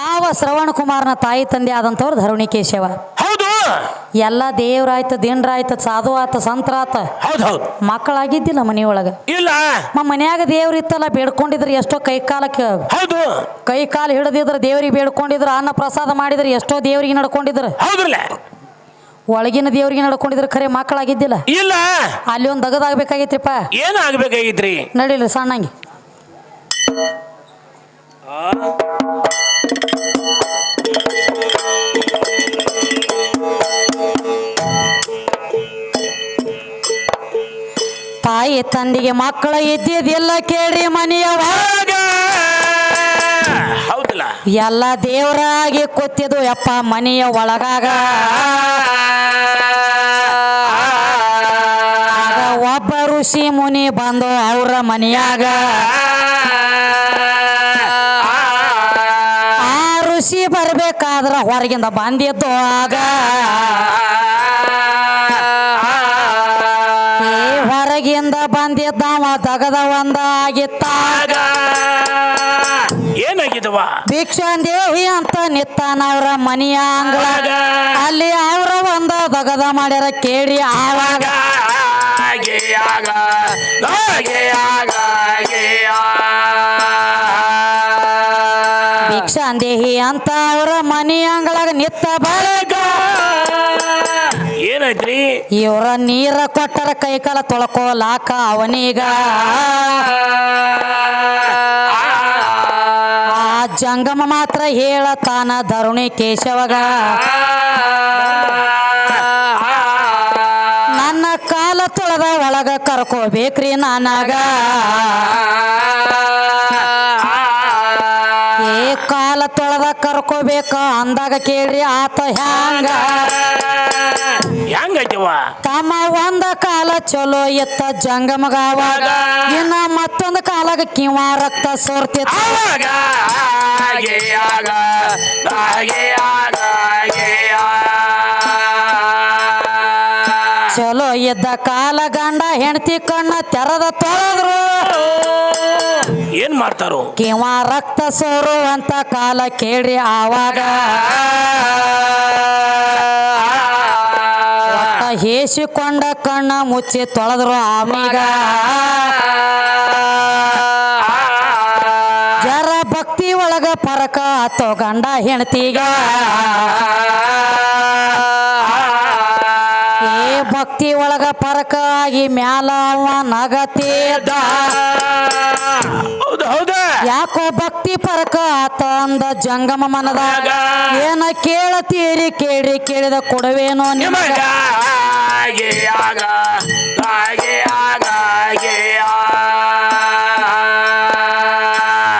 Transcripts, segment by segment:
ಯಾವ ಶ್ರವಣ ಕುಮಾರನ ತಾಯಿ ತಂದೆ ಆದಂಥವ್ರು ಧರುಣಿ ಕೇಶವ ಹೌದು. ಎಲ್ಲ ದೇವ್ರಾಯ್ತು ದಿಂಡ್ರಾಯ್ತು ಸಾಧು ಆತ ಸಂತ್ರ ಆತ ಹೌದು ಹೌದು. ಮಕ್ಕಳಾಗಿದ್ದಿಲ್ಲ ಮನೆಯೊಳಗ. ಇಲ್ಲ. ನಮ್ಮ ಮನ್ಯಾಗ ದೇವ್ರ ಇತ್ತಲ್ಲ ಬೇಡ್ಕೊಂಡಿದ್ರೆ ಎಷ್ಟೋ ಕೈ ಕಾಲಕ್ಕೆ ಹೌದು. ಕೈ ಕಾಲು ಹಿಡಿದಿದ್ರ ದೇವ್ರಿಗೆ ಬೇಡ್ಕೊಂಡಿದ್ರ ಅನ್ನ ಪ್ರಸಾದ ಮಾಡಿದ್ರೆ ಎಷ್ಟೋ ದೇವ್ರಿಗೆ ನಡ್ಕೊಂಡಿದ್ರ. ಹೌದ್ರಲ್ಲ. ಒಳಗಿನ ದೇವ್ರಿಗೆ ನಡ್ಕೊಂಡಿದ್ರ ಖರೆ ಮಕ್ಕಳಾಗಿದ್ದಿಲ್ಲ. ಇಲ್ಲ. ಅಲ್ಲಿ ಒಂದು ದಗದಾಗಬೇಕಾಗಿತ್ರಿಪ್ಪ. ಏನ್ ಆಗ್ಬೇಕಾಗಿತ್ರಿ ನಡೀಲಿ ಸಣ್ಣಂಗೆ. ತಾಯಿ ತಂದೆಗೆ ಮಕ್ಕಳ ಇದ್ದಿದ್ದೆಲ್ಲ ಕೇಳ್ರಿ ಮನೆಯ ಹೌದಲ್ಲ? ಎಲ್ಲ ದೇವರಾಗಿ ಕೂತಿದ್ದು ಯಪ್ಪ ಮನೆಯ ಒಳಗಾಗ. ಒಬ್ಬ ಋಷಿ ಮುನಿ ಬಂದು ಅವ್ರ ಮನೆಯಾಗ. ಆ ಋಷಿ ಬರ್ಬೇಕಾದ್ರ ಹೊರಗಿಂದ ಬಂದಿದ್ದು ಆಗ. ಹೊರಗಿಂದ ಬಂದಿದ್ದಾವ ತಗದ ಒಂದ ಆಗಿತ್ತ ಏನಾಗಿದವ? ಭಿಕ್ಷಾ ದೇಹಿ ಅಂತ ನಿತ್ತಾನವ್ರ ಮನೆಯ ಅಂಗಳಾಗ ಅಲ್ಲಿ ಅವ್ರ ಒಂದ ದಗದ ಮಾಡ್ಯಾರ ಕೇಳಿ ಆವಾಗ. ಭಿಕ್ಷಾ. ದೇಹಿ ಅಂತ ಅವ್ರ ಮನೆಯ ಅಂಗಳಾಗ ನಿತ್ತ ಬಳಗ ಏನಾಯ್ತ್ರಿ ಇವರ ನೀರ ಕೊಟ್ಟರ ಕೈಕಾಲ ತೊಳ್ಕೊಲಾಕ ಅವನೀಗ. ಆ ಜಂಗಮ ಮಾತ್ರ ಹೇಳತಾನ ಧರುಣಿ ಕೇಶವಗ. ನನ್ನ ಕಾಲ ತೊಳೆದ ಒಳಗ ಕರ್ಕೋಬೇಕ್ರಿ ನಾನಾಗ. ಏ ಕಾಲ ತೊಳೆದ ಕರ್ಕೋಬೇಕ ಅಂದಾಗ ಕೇಳ್ರಿ ಆತ ಹ್ಯಾಂಗ. ಹೆಂಗೈತವ ತಮ್ಮ ಒಂದ ಕಾಲ ಚಲೋ ಎತ್ತ ಜಂಗಮಗ ಇನ್ನ ಮತ್ತೊಂದು ಕಾಲಾಗ ಕಿವ ರಕ್ತ ಸೋರ್ತಿತ್ತ. ಆಗ ಆಗೆ ಆಗ. ಆಗೆ ಆಗ. ಆಗೆ ಆ. ಚಲೋ ಎದ್ದ ಕಾಲ ಗಂಡ ಹೆಂಡತಿ ಕಣ್ಣ ತೆರದ ತೊಳೆದ್ರು ಏನ್ ಮಾಡ್ತಾರೋ? ಕಿವ ರಕ್ತ ಸೋರುವಂತ ಕಾಲ ಕೇಳ್ರಿ ಆವಾಗ. ಹೇಸಿಕೊಂಡ ಕಣ್ಣ ಮುಚ್ಚಿ ತೊಳೆದ್ರು ಆಮೀಗ. ಜರ ಭಕ್ತಿ ಒಳಗ ಪರಕ ಆತೋ ಗಂಡ ಹೆಂಡತಿಗ. ಒಳಗ ಪರಕ ಆಗಿ ಮ್ಯಾಲ ಅವ ನಗತಿದ್ದ ಯಾಕೋ ಭಕ್ತಿ ಪರಕ ಆತ ಅಂದ ಜಂಗಮ ಮನದಾಗ ಏನ ಕೇಳತೀರಿ ಕೇಳಿ ಕೇಳಿದ ಕೊಡವೇನೋ ನಿಮಗ.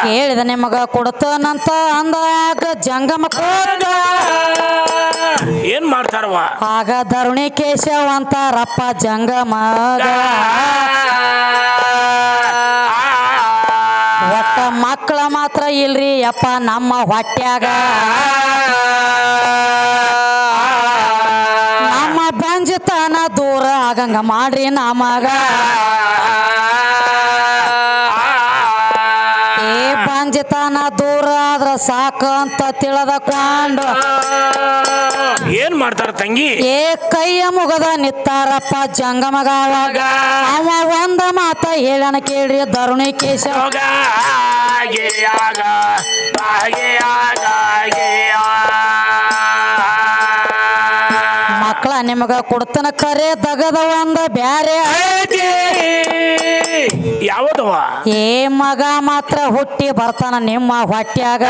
ಕೇಳಿದ ನಿಮಗ ಕೊಡ್ತಾನಂತ ಅಂದಾಗ ಜಂಗಮ ಕೋದ ಮಾಡ್ತಾರವ ಆಗ ಧರುಣಿ ಕೇಶವ ಅಂತಾರಪ್ಪ ಒಟ್ಟ ಮಕ್ಕಳ ಮಾತ್ರ ಇಲ್ರಿ ಯಪ್ಪ ನಮ್ಮ ಹೊಟ್ಯಾಗ. ನಮ್ಮ ಬಂಜತನ ದೂರ ಆಗಂಗ ಮಾಡ್ರಿ ನಮಗ. ಏ ಬಂಜತನ ದೂರ ಆದ್ರ ಸಾಕು ಅಂತ ತಿಳದಕೊಂಡು ಮಾಡ್ತಾರ ತಂಗಿ? ಏ ಕೈಯ ಮುಗದ ನಿತ್ತಾರಪ್ಪ ಜಂಗಮಗ ಅವ. ಒಂದ ಮಾತ ಹೇಳನ ಕೇಳ್ರಿ ದರುಣಿ ಕೇಶ. ಮಕ್ಕಳ ನಿಮಗ ಕೊಡ್ತನ ಕರೆ ದಗದ ಒಂದ ಬ್ಯಾರೆ. ಯಾವದವ? ಏ ಮಗ ಮಾತ್ರ ಹುಟ್ಟಿ ಬರ್ತಾನ ನಿಮ್ಮ ಹೊಟ್ಯಾಗ.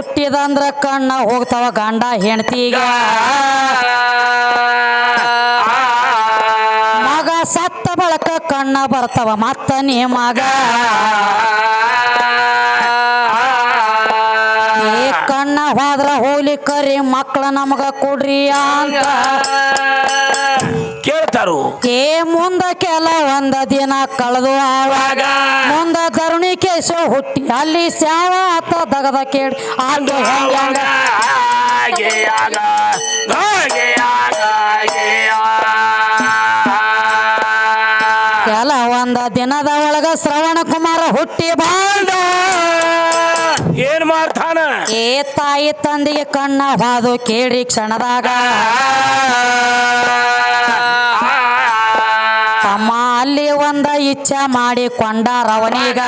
ಹುಟ್ಟಿದಂದ್ರ ಕಣ್ಣ ಹೋಗ್ತಾವ ಗಂಡ ಹೆಂಡತಿಗ. ಮಗ ಸತ್ತ ಬಳಕ ಕಣ್ಣ ಬರ್ತಾವ ಮತ್ತ ನೀ ಮಗ. ಈ ಕಣ್ಣ ಹೋದ್ರ ಹೋಲಿ ಕರಿ ಮಕ್ಕಳ ನಮಗ ಕೊಡ್ರಿ ಅಂತ. ಕೇಳ್ತಾರು. ಏ ಮುಂದ ಕೆಲ ಒಂದ ದಿನ ಕಳೆದು ಆವಾಗ. ಕೇಶ ಹುಟ್ಟಿ ಅಲ್ಲಿ ಸ್ಯಾವ ಆತ ದಗದ ಕೇಳಿ ಆಗ ಹೆಂಗ ಹಾಗೆ ಆಗ? ಹಾಗೆ ಆಗ ಹಾಗೆ ಆ. ಕೆಲ ಒಂದ ದಿನದ ಒಳಗ ಶ್ರವಣ ಕುಮಾರ ಹುಟ್ಟಿ ಬಾಂಡ ಏನ್ ಮಾಡ್ತಾನ? ಏ ತಾಯಿ ತಂದೆಗೆ ಕಣ್ಣ ಹಾದು ಕೇಳಿ ಕ್ಷಣದಾಗ. ಅಲ್ಲಿ ಒಂದ ಇಚ್ಛ ಮಾಡಿಕೊಂಡ ರವನಿಗ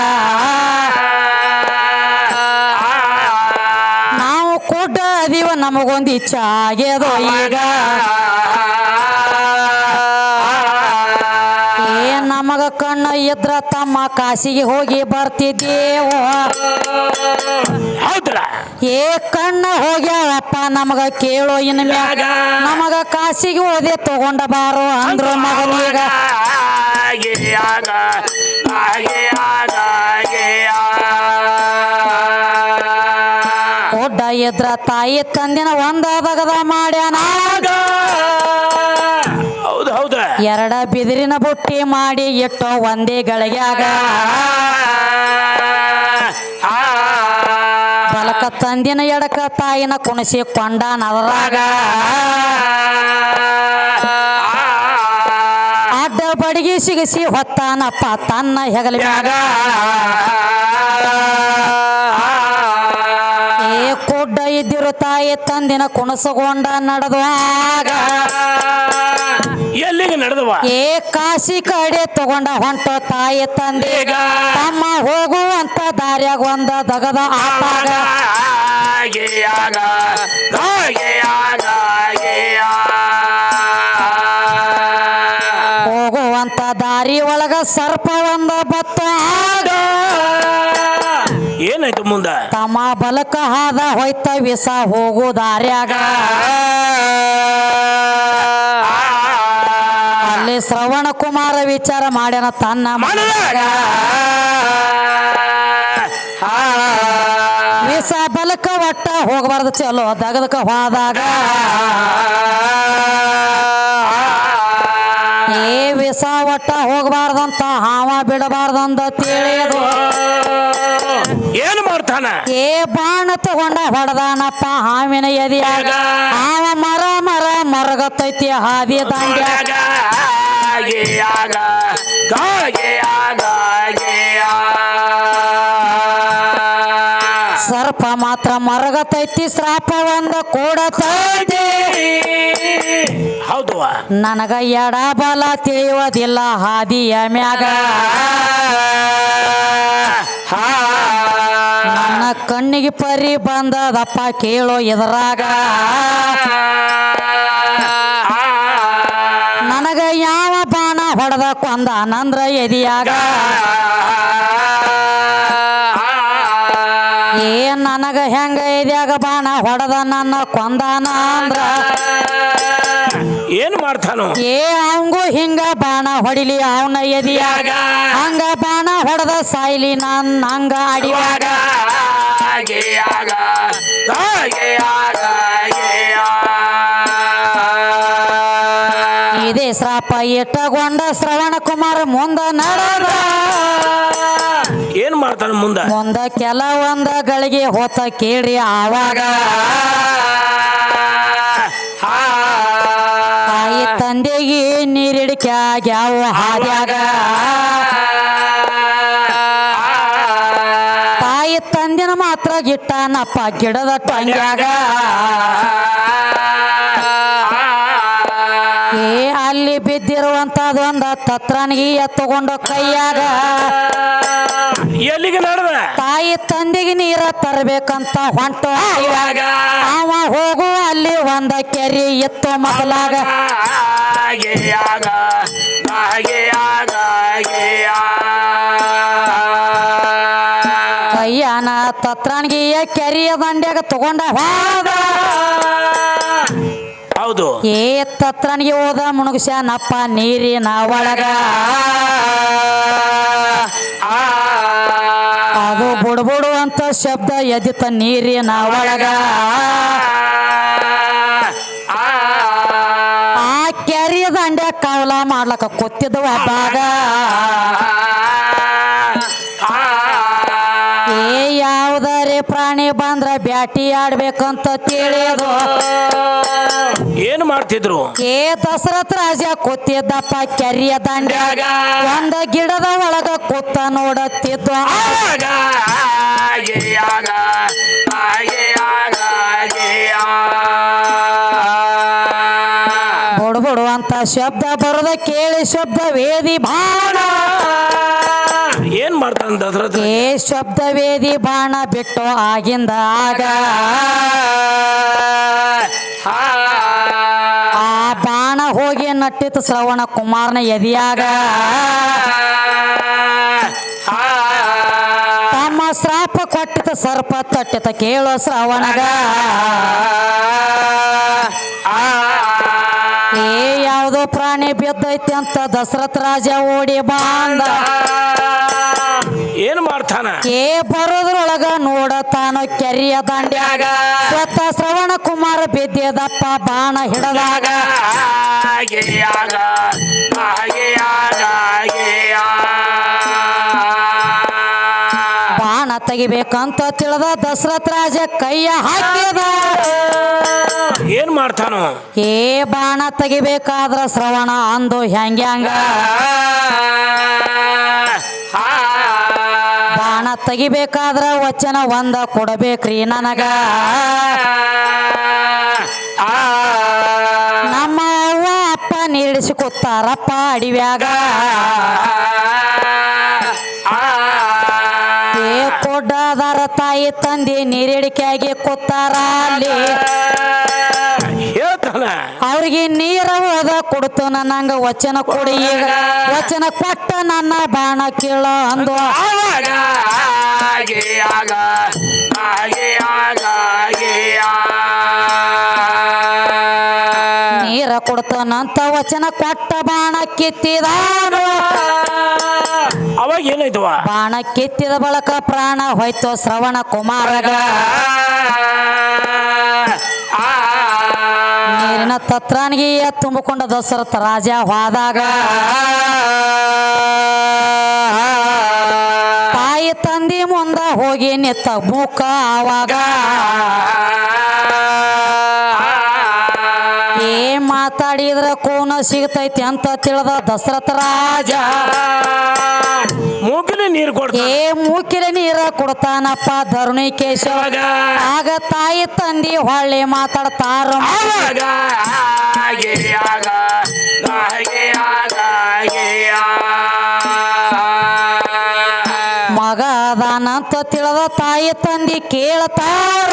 ನಾವು ಕೊಡ್ಡ ಅದೀವ ನಮಗೊಂದು ಇಚ್ಛೆ ಆಗ್ಯದೋ ಈಗ. ಇದ್ರ ತಮ್ಮ ಕಾಸಿಗೆ ಹೋಗಿ ಬರ್ತಿದ್ದೇವು? ಹೌದ್ರ? ಏ ಕಣ್ಣ ಹೋಗ್ಯಾವಪ್ಪ ನಮಗ ಕೇಳೋ ಇನ್ ಮ್ಯಾಗ ನಮಗ ಕಾಸಿಗೆ ಓದೆ ತಗೊಂಡ ಬಾರೋ ಅಂದ್ರು ಮಗನೀಗ. ಒಡ್ಡ ಇದ್ರ ತಾಯಿ ತಂದಿನ ಒಂದ ಬಗದ ಮಾಡ್ಯಾನ. ಎರಡ ಬಿದಿರಿನ ಬುಟ್ಟಿ ಮಾಡಿ ಇಟ್ಟು ಒಂದೇ ಗಳಿಗ್ಯಾಗ ಬಲಕ ತಂದಿನ ಎಡಕ ತಾಯಿನ ಕುಣಿಸಿ ಕೊಂಡ ನವರಾಗ ಅಡ್ಡ ಬಡಿಗೆ ಸಿಗಿಸಿ ಹೊತ್ತಾನಪ್ಪ ತನ್ನ ಹೆಗಲ ಮ್ಯಾಗ. ಏ ಕುಡ್ಡ ಇದ್ದಿರು ತಾಯಿ ತಂದಿನ ಕುಣಸಗೊಂಡ ನಡೆದುವಾಗ ಎಲ್ಲಿಗೆ ನಡೆದವ? ಏ ಕಾಸಿ ಕಡೆ ತಗೊಂಡ ಹೊಂಟ ತಾಯಿ ತಂದೆ. ತಮ್ಮ ಹೋಗುವಂತ ದಾರ್ಯಾಗ ಒಂದ ದಗದ ಆಟಾಗ ಆಗಿಯಾಗ ಹೋಗುವಂತ ದಾರಿ ಒಳಗ ಸರ್ಪ ಒಂದ ಬತ್ತ. ಆಗ. ಏನಾಯ್ತು ಮುಂದ? ತಮ್ಮ ಬಲಕ ಹಾದ ಹೋಯ್ತ ವಿಸ ಹೋಗು ದಾರ್ಯಾಗ. ಶ್ರವಣ ಕುಮಾರ ವಿಚಾರ ಮಾಡ್ಯಾನ ತನ್ನ ಮನದಾಗ ಬಲಕ ಒಟ್ಟ ಹೋಗಬಾರ್ದು ಚಲೋ ದಗದಕ ಹೋದಾಗ. ಏ ವಿಷ ಒಟ್ಟ ಹೋಗಬಾರ್ದಂತ ಹಾವ ಬಿಡಬಾರ್ದಂತ ತಿಳಿಯದು ಏನು ಮಾಡ್ತಾನ? ಏ ಬಾಣ ತಗೊಂಡ ಹೊಡೆದಾನಪ್ಪ ಹಾವಿನ ಎದಿಯಾಗ. ಹಾವ ಮರ ಮರ ಮರಗತ್ತೈತಿ ಹಾದಿ ದಂಡ್ಯಾಗ ಸರ್ಪ ಮಾತ್ರ ಮರಗತೈತಿ ಶ್ರಾಪ ಒಂದ ಕೂಡ ಹೌದು. ನನಗ ಎಡ ಬಲ ತಿಳಿಯೋದಿಲ್ಲ ಹಾದಿಯ ಮ್ಯಾಗ. ನನ್ನ ಕಣ್ಣಿಗೆ ಪರಿ ಬಂದದಪ್ಪ ಕೇಳೋ ಇದ್ರಾಗ ಹೊಡೆದ ಕೊಂದ ನಂದ್ರ ಎದಿಯಾಗ ಏನ್ ನನಗ ಹೆಂಗ ಎದ್ಯಾಗ ಬಾಣ ಹೊಡೆದ ನನ್ನ ಕೊಂದಾನ ಅಂದ್ರ? ಏನ್ ಮಾಡ್ತಾನು? ಏ ಅವಂಗು ಹಿಂಗ ಬಾಣ ಹೊಡಿಲಿ ಅವನ ಎದಿಯಾಗ ಹಂಗ ಬಾಣ ಹೊಡೆದ ಸಾಯ್ಲಿ ನನ್ನ ಹಂಗ ಅಡಿಯಾಗ. ಶ್ರಾಪ ಇಟ್ಟಗೊಂಡ ಶ್ರವಣ ಕುಮಾರ ಮುಂದ ನಡೋದ ಏನ್ ಮಾಡ್ತಾನ ಮುಂದ? ಮುಂದ ಕೆಲವೊಂದ ಗಳಿಗೆ ಹೋತ ಕೇಳಿ ಆವಾಗ. ತಾಯಿ ತಂದೆಗೆ ನೀರಿಡಿಕ್ಯಾಗ್ಯಾವ ಹಾದ್ಯಾಗ. ತಾಯಿ ತಂದಿನ ಮಾತ್ರ ಗಿಟ್ಟನಪ್ಪ ಗಿಡದ ಟಂಗ್ಯಾಗ ಏ ಅಲ್ಲಿ ಬಿದ್ದಿರುವಂತದೊಂದ ತತ್ರನಿಗೆ ಎತ್ತುಕೊಂಡು ಕೈಯಾಗ. ಎಲ್ಲಿಗೆ ನಡೆದ? ತಾಯಿ ತಂದೆಗೆ ನೀರ ತರಬೇಕಂತ ಹೊಂಟು. ಅವ ಹೋಗು ಅಲ್ಲಿ ಒಂದ ಕೆರಿ ಎತ್ತು ಮೊದಲಾಗ. ಕೈಯಾನ ತತ್ರನಿಗೆ ಕೆರಿಯ ದಂಡ್ಯಾಗ ತಗೊಂಡ ಹೋದ. ಹೌದು. ಏ ತತ್ರನಿಗೆ ಹೋದ ಮುಣುಗ್ಸ್ಯಾನಪ್ಪ ನೀರಿನ ಒಳಗ. ಅದು ಬುಡ್ಬುಡು ಅಂತ ಶಬ್ದ ಎದಿತ ನೀರಿನ ಒಳಗ. ಆ ಕೆರಿಯ ದಂಡೆ ಕಾವಲ ಮಾಡ್ಲಕ್ಕ ಕೂತಿದ್ದ ಒಬ್ಬಾಗ. ಏ, ಯಾವುದರೆ ಪ್ರಾಣಿ ಬಂದ್ರ ಬ್ಯಾಟಿ ಆಡ್ಬೇಕಂತ ತಿಳಿದು ಏನ್ ಮಾಡ್ತಿದ್ರು? ಏ ದಸರಥ ರಾಜ ಕೊತ್ತಿದ್ದಪ್ಪ ಕೆರಿಯ ದಂಡ್ಯಾಗ. ಒಂದ ಗಿಡದ ಒಳಗ ಕೂತ ನೋಡತ್ತಿದ್ದ. ಆಗ ಆಗೆ ಆಗ ಆಗೆ ಆಗ ಆಗೆ ಆ. ಅಂತ ಶಬ್ದ ಬರದ ಕೇಳಿ ಶಬ್ದ ವೇದಿ ಬಾಣ ಏನ್ ಮಾಡ್ತಾನ ದಸರಥ ಏ ಶಬ್ದ ವೇದಿ ಬಾಣ ಬಿಟ್ಟು ಆಗಿಂದ ಆಗ ಆ ಬಾಣ ಹೋಗಿ ನಟ್ಟಿತ್ತು ಶ್ರವಣ ಕುಮಾರನ ಎದಿಯಾಗ. ತಮ್ಮ ಶ್ರಾಪ ಕೊಟ್ಟಿತ ಸರ್ಪ ತಟ್ಟಿತ ಕೇಳೋ ಶ್ರವಣಗ. ಏ ಯಾವ್ದೋ ಪ್ರಾಣಿ ಬಿದ್ದೈತೆ ಅಂತ ದಶರಥ ರಾಜ ಓಡಿ ಬಾಂದ. ಏನ್ ಮಾಡ್ತಾನ? ಏ ಬರೋದ್ರೊಳಗ ನೋಡತಾನ ಕೆರಿಯ ದಂಡ್ಯಾಗ. ಸ್ವತ ಶ್ರವಣ ಕುಮಾರ ಬಿದ್ದಪ್ಪ ಬಾಣ ಹಿಡದಾಗ. ಆಗ ಆಗೆ ಆ. ಬಾಣ ತೆಗಿಬೇಕಂತ ತಿಳಿದ ದಶರಥ ರಾಜ ಕೈಯ ಹಾಕಿದ. ಏನ್ ಮಾಡ್ತಾನ? ಏ ಬಾಣ ತೆಗಿಬೇಕಾದ್ರ ಶ್ರವಣ ಅಂದು ಹೆಂಗ್ಯಾಂಗ. ಬಾಣ ತೆಗಿಬೇಕಾದ್ರ ವಚನ ಒಂದ ಕೊಡಬೇಕ್ರಿ ನನಗ. ನಮ್ಮ ಅವ್ವ ಅಪ್ಪ ನೀಡಿಸಿ ಕೂತಾರಪ್ಪ ಅಡಿವ್ಯಾಗ. ಏ ಕೊಡ್ಡದಾರ ತಾಯಿ ತಂದೆ ನೀರಿಡಿಕೆಯಾಗಿ ಕೂತಾರ ಅಲ್ಲಿ. ಅವ್ರಿಗೆ ನೀರ ಹೋದ ಕೊಡ್ತು ನನ್ನಂಗ ವಚನ ಕೊಡಿ ಈಗ. ವಚನ ಕೊಟ್ಟ ನನ್ನ ಬಾಣ ಕೇಳ ಅಂದು ನೀರ ಕೊಡ್ತಾನಂತ ವಚನ ಕೊಟ್ಟ ಬಾಣ ಕಿತ್ತಿದಾನು ಅವಾಗ ಏನಾಯ್ತವ ಬಾಣ ಕಿತ್ತಿದ ಬಳಕ ಪ್ರಾಣ ಹೋಯ್ತು ಶ್ರವಣ ಕುಮಾರಗ. ನೀರಿನ ತತ್ರಾನಗಿಯ ತುಂಬಿಕೊಂಡ ದಶರಥ ರಾಜ ಹೋದಾಗ ತಾಯಿ ತಂದಿ ಮುಂದ ಹೋಗಿ ನಿತ್ತ ಬೂಕ ಆವಾಗ ಏ ಮಾತಾಡಿದ್ರ ಕೂನ ಸಿಗತೈತಿ ಅಂತ ತಿಳಿದ ದಶರಥ ರಾಜ ಮೂಗಿಲಿ ನೀರು ಕೊಡ್ತಾನ. ಏ ಮೂಕಿರ ನೀರ ಕೊಡ್ತಾನಪ್ಪ ಧರುಣಿ ಕೇಶವ. ಆಗ. ತಾಯಿ ತಂದಿ ಹೊಳ್ಳಿ ಮಾತಾಡ್ತಾರ. ಆಗೆ. ಆಗ ಆಗೆ. ಆಗ ಆಗೆ. ಆ. ಮಗ ಅದಾನಂತ ತಿಳಿದ ತಾಯಿ ತಂದಿ ಕೇಳ್ತಾರ.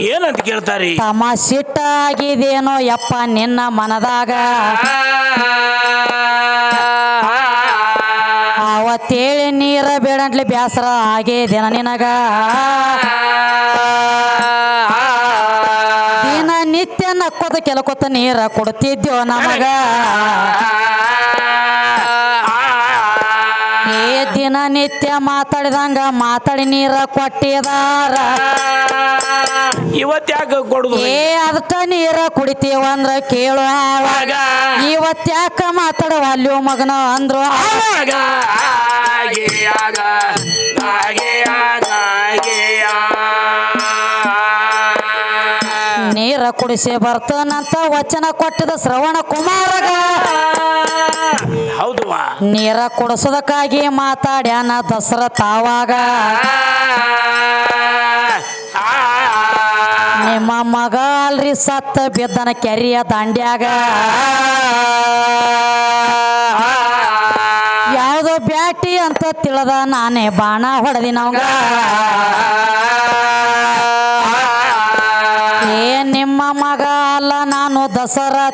ಏನಂತ ಕೇಳ್ತಾರಿ? ತಮ್ಮ ಸಿಟ್ಟಾಗಿದೇನೋ ಯಪ್ಪ ನಿನ್ನ ಮನದಾಗ. ಅವತ್ತೇಳಿ ನೀರ ಬೇಡಂಟ್ಲಿ ಬ್ಯಾಸರ ಆಗೇದೇನ ನಿನಗ? ದಿನ ನಿತ್ಯ ನಕ್ಕೋತ ಕೆಲಕೋತ ನೀರ ಕೊಡ್ತಿದ್ಯೋ ನಮಗ? ಏ ದಿನ ನಿತ್ಯ ಮಾತಾಡಿದಂಗ ಮಾತಾಡಿ ನೀರ ಕೊಟ್ಟಿದಾರ. ಇವತ್ತ್ಯಾಕ ಕೊಡುದು ಏ ಅದಕ್ಕ ನೀರ ಕುಡಿತೀವಂದ್ರ ಕೇಳು ಆವಾಗ. ಇವತ್ತ್ಯಾಕ ಮಾತಾಡುವ ಅಲ್ಲಿಯೋ ಮಗನ ಅಂದ್ರು ಆವಾಗ ಆಗೆ ಆಗ ಆಗೆ ಆಗ ಆಗೆ ಆ. ನೀರ ಕುಡಿಸಿ ಬರ್ತನಂತ ವಚನ ಕೊಟ್ಟಿದ ಶ್ರವಣ ಕುಮಾರಗ. ನೀರ ಕೊಡಸೋದಕ್ಕಾಗಿ ಮಾತಾಡ್ಯಾನ ದಸರಾ ತಾವಾಗ ನಿಮ್ಮ ಮಗ ಅಲ್ರಿ ಸತ್ತ ಬಿದ್ದನ ಕೆರಿಯ ದಾಂಡ್ಯಾಗ. ಯಾವ್ದೋ ಬ್ಯಾಟಿ ಅಂತ ತಿಳದ ನಾನೇ ಬಾಣ ಹೊಡೆದಿ ನಮ್ಗ ಏ ನಿಮ್ಮ ಮಗ ಅಲ್ಲ, ನಾನು ದಸರಾ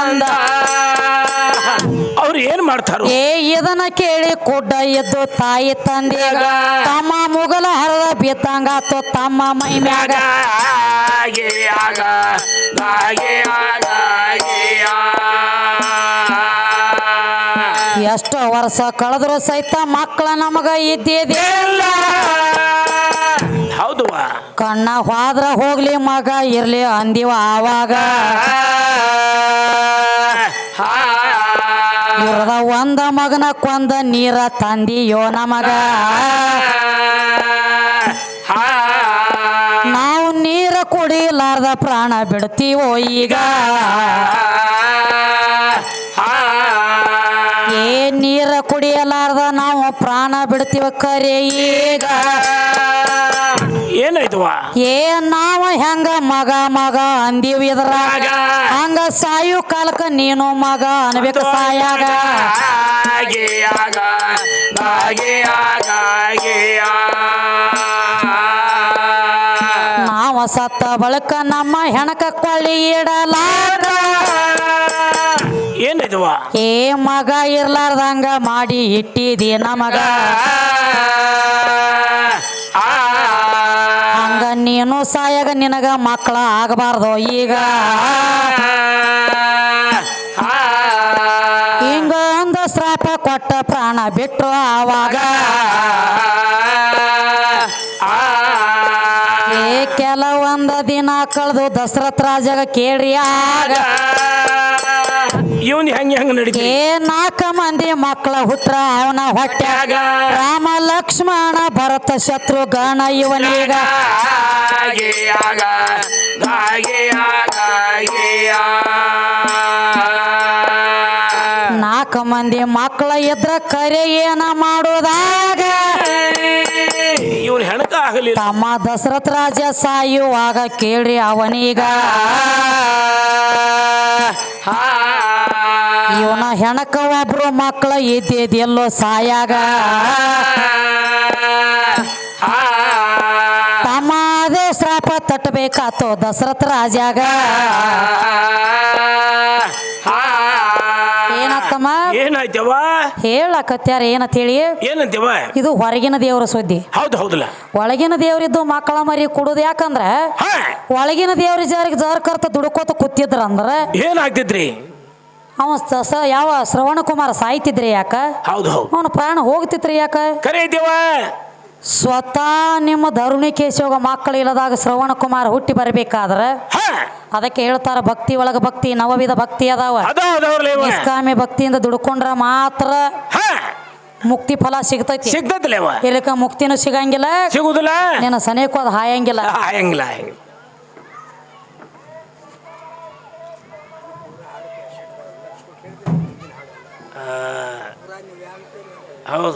ಅಂದ. ಅವ್ರು ಏನ್ ಮಾಡ್ತಾರ? ಏ ಇದನ್ನ ಕೇಳಿ ಕುಡ್ಡ ಎದ್ದು ತಾಯಿ ತಂದೆಗ ತಮ್ಮ ಮುಗಲ ಹರದ ಬಿತ್ತಂಗಾತು ತಮ್ಮ ಮೈ ಮ್ಯಾಗ. ಎಷ್ಟು ವರ್ಷ ಕಳೆದ್ರು ಸಹಿತ ಮಕ್ಕಳ ನಮಗ ಇದ್ದಿದ್ದಿಲ್ಲ ಹೌದುವಾ. ಕಣ್ಣ ಹಾದ್ರ ಹೋಗ್ಲಿ ಮಗ ಇರ್ಲಿ ಅಂದಿವ ಆವಾಗ. ಇವ್ರದ ಒಂದ ಮಗನ ಕೊಂದ ನೀರ ತಂದಿಯೋ ನಮಗ. ನಾವು ನೀರ ಕುಡಿಲಾರ್ದ ಪ್ರಾಣ ಬಿಡ್ತೀವೋ ಈಗ. ಏ ನೀರ ಕುಡಿಯಲಾರ್ದ ನಾವು ಪ್ರಾಣ ಬಿಡ್ತೀವ ಕರೆ ಈಗ. ಏನಾಯ್ತವ ಏ ನಾವ ಹೆಂಗ ಮಗ ಮಗ ಅಂದೀವ್ ಇದ್ರಾಗ? ಹಂಗ ಸಾಯು ಕಾಲಕ್ಕ ನೀನು ಮಗ ಅನ್ಬೇಕು ಸಾಯಾಗ? ನಾವ ಸತ್ತ ಬಳಕ ನಮ್ಮ ಹೆಣಕ ಕೊಳ್ಳಿ ಇಡಲಾರ ಏನಾಯ್ತವ ಏ ಮಗ ಇರ್ಲಾರ್ದಂಗ ಮಾಡಿ ಇಟ್ಟಿದಿ ಮಗ. ಹಂಗ ನೀನು ಸಾಯಾಗ ನಿನಗ ಮಕ್ಕಳ ಆಗಬಾರ್ದು. ಈಗ ಹಿಂಗ ಅಂದ ಶ್ರಾಪ ಕೊಟ್ಟ ಪ್ರಾಣ ಬಿಟ್ರು ಆವಾಗ ಕೆಲವೊಂದ ದಿನ ಕಳೆದು ದಶರಥ ರಾಜಗ ಕೇಳ್ರಿ ಆಗ. ಇವನ್ ಹೆಂಗ ಹೆಂಗ ನಡೀತಿ ಏ ನಾಲ್ಕ ಮಂದಿ ಮಕ್ಕಳ ಹುತ್ರ ಅವನ ಹೊಟ್ಯಾಗ ರಾಮ ಲಕ್ಷ್ಮಣ ಭರತ ಶತ್ರು ಗಣ ಇವನೀಗ ನಾಲ್ಕು ಮಂದಿ ಮಕ್ಕಳ ಇದ್ರ ಕರೆ ಏನ ಮಾಡೋದಾಗ ಇವನ್ ಹೆಣಕ ಆಗಲಿಲ್ಲ ತಮ್ಮ ದಶರಥ ರಾಜ ಸಾಯುವಾಗ ಕೇಳ್ರಿ ಅವನೀಗ ಇವನ ಹೆಣಕ ಒಬ್ರು ಮಕ್ಕಳ ಎಲ್ಲೋ ಸಾಯಾಗ. ತಮ್ಮದೇ ಶ್ರಾಪ ತಟ್ಟಬೇಕಾತು ದಶರಥ ರಾಜಾಗ ಏನತ್ತಮ್ಮ? ಏನಾಯ್ತವ ಹೇಳಕತ್ಯಾರ ಏನಂತ ಹೇಳಿ ಏನಂತವ ಇದು ಹೊರಗಿನ ದೇವರ ಸುದ್ದಿ. ಹೌದು ಹೌದಲ್ಲ. ಒಳಗಿನ ದೇವರಿದ್ದು ಮಕ್ಕಳ ಮರಿ ಕೊಡುದು ಯಾಕಂದ್ರ ಒಳಗಿನ ದೇವ್ರ ಜಾರಿಗೆ ಜಾರ ಕರ್ತ ದುಡ್ಕೋತ ಕೂತಿದ್ರ ಅಂದ್ರ ಏನಾಗ್ತಿದ್ರಿ ಅವ ಸ- ಯಾವ ಶ್ರವಣ ಕುಮಾರ ಸಾಯ್ತಿದ್ರಿ ಯಾಕ? ಹೌದು ಹೌದು. ಅವನ ಪ್ರಾಣ ಹೋಗ್ತಿತ್ರಿ ಯಾಕ? ಕರೆ ಐತಿವ ಸ್ವತಃ ನಿಮ್ಮ ಧರುಣಿ ಕೇಶವ ಮಕ್ಕಳು ಇಲ್ಲದಾಗ ಶ್ರವಣ ಕುಮಾರ್ ಹುಟ್ಟಿ ಬರಬೇಕಾದ್ರ? ಅದಕ್ಕೆ ಹೇಳ್ತಾರ ಭಕ್ತಿ ಒಳಗ ಭಕ್ತಿ ನವವಿಧ ಭಕ್ತಿ ಅದಾವ. ಇಸ್ಕಾಮಿ ಭಕ್ತಿಯಿಂದ ದುಡ್ಕೊಂಡ್ರ ಮಾತ್ರ ಮುಕ್ತಿ ಫಲ ಸಿಗ್ತೈತಿ. ಸಿಗ್ತದ ಇವ ಇಲ್ಲಕ ಮುಕ್ತಿನೂ ಸಿಗಂಗಿಲ್ಲ ಸಿಗುದಿಲ್ಲ. ನಿನ್ನ ಸನೇಕು ಅದು ಹಾಯಂಗಿಲ್ಲ. ಹೌದು